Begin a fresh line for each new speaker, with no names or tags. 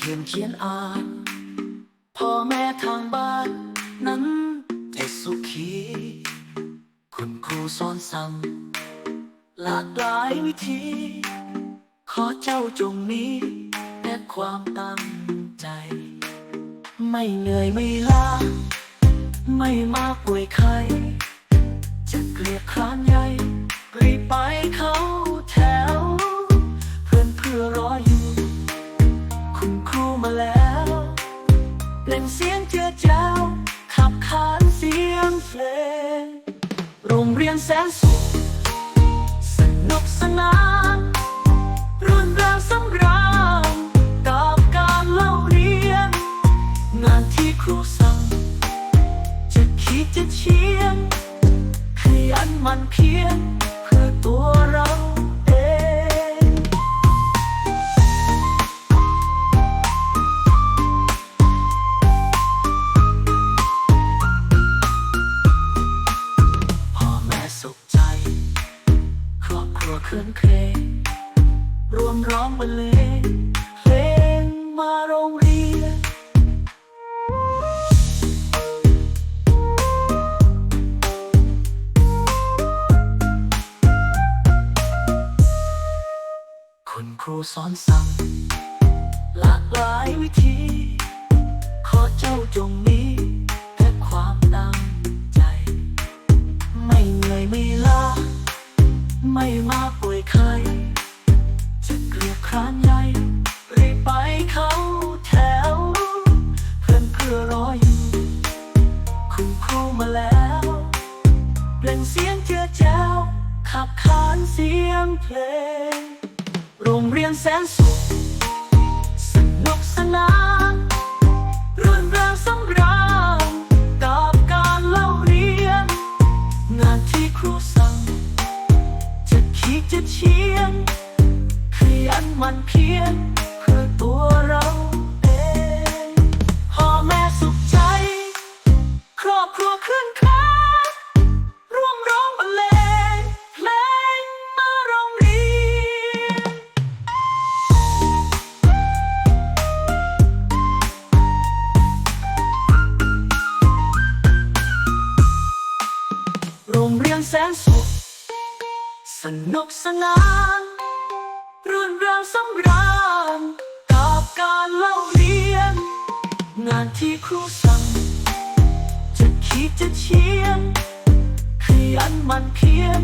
ขียนเขียนอ่านพ่อแม่ทางบ้าน นั้นได้สุขี คุณครูสอนสั่ง หลากหลายวิธี ขอเจ้าจงมีแต่ความตั้งใจ ไม่เหนื่อยไม่ล้าไม่มาป่วยไข้จะเกลียดคร้านใหญ่ คลื่อนเครงรวมร้องบรรเลงเพลงมาโรงเรียนคุณครูสอนสั่งหลากหลายวิธี ขอเจ้าจงมีแต่ความตั้งใจ ไม่เหนื่อยไม่ล้าไม่มาป่ ยไข้จะเกลียดครานใหญ่รีบไปเข้าแถว เพื่อนเพื่อรออยู่คุณครูมาแล้วเปล่งเสียงเจือแจ้วขับขานเสียงเพลง โรงเรียนแสนสุขสนุกสนานรื่นเริงสำราญกับการเล่าเรียน งานที่ครูสั่งจะคิด จะเชียนขยันมันเพียรเพื่อตัวเราเองพ่อแม่สุขใจ ครอบครัวขึ้นคราร่วมร้องบรรเลงเพลงมาโรงเรียนโรงเรียนแสนสุข สนุกสนานรื่นเริงสำราญกับการเล่าเรียน งานที่ครูสั่ง จะคิดจะเชียนขยันมันเพียน